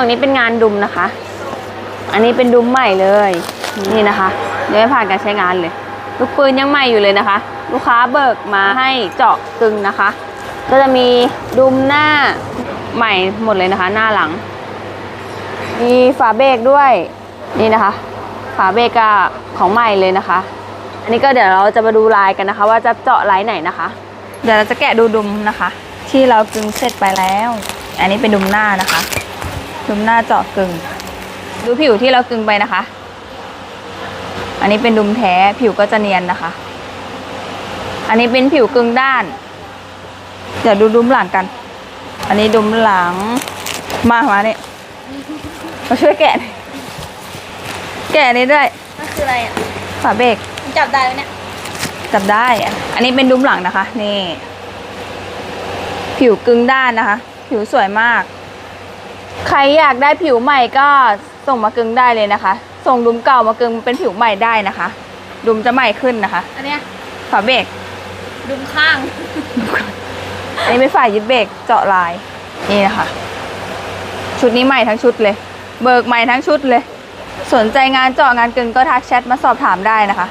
องนี้เป็นงานดุมนะคะ อันนี้เป็นดุมใหม่เลย นี่นะคะยังไม่ผ่านการใช้งานเลย ลูกปืนยังใหม่อยู่เลยนะคะ ลูกค้าเบิกมาให้เจาะกึงนะคะ ก็จะมีดุมหน้าใหม่หมดเลยนะคะ หน้าหลัง มีฝาเบรกด้วยนี่นะคะ ฝาเบรกก็ของใหม่เลยนะคะ อันนี้ก็เดี๋ยวเราจะมาดูลายกันนะคะ ว่าจะเจาะลายไหนนะคะ เดี๋ยวเราจะแกะดูดุมนะคะ ที่เรากึงเสร็จไปแล้ว อันนี้เป็นดุมหน้านะคะ ดุมหน้าเจาะกึ่ง ดูผิวที่เรากึงไปนะคะ อันนี้เป็นดุมแท้ผิวก็จะเนียนนะคะ อันนี้เป็นผิวกึ่งด้าน เดี๋ยวดูดุมหลังกัน อันนี้ดุมหลัง มามาเนี่ยมาช่วยแกะหน่อยแกะอันนี้ด้วย มันคืออะไรอะ ฝาเบรกมันจับได้ไหมเนี่ย จับได้อะอันนี้เป็นดุมหลังนะคะ นี่ ผิวกึ่งด้านนะคะ ผิวสวยมาก ใครอยากได้ผิวใหม่ก็ส่งมากึงได้เลยนะคะ ส่งดุมเก่ามากึงเป็นผิวใหม่ได้นะคะ ดุมจะใหม่ขึ้นนะคะอันเนี้ยฝาเบรกดุมข้าง อันนี้เป็นฝายึดเบรกเจาะลายนี่นะคะ ชุดนี้ใหม่ทั้งชุดเลย เบิกใหม่ทั้งชุดเลย สนใจงานเจาะงานกึ่งก็ทักแชทมาสอบถามได้นะคะ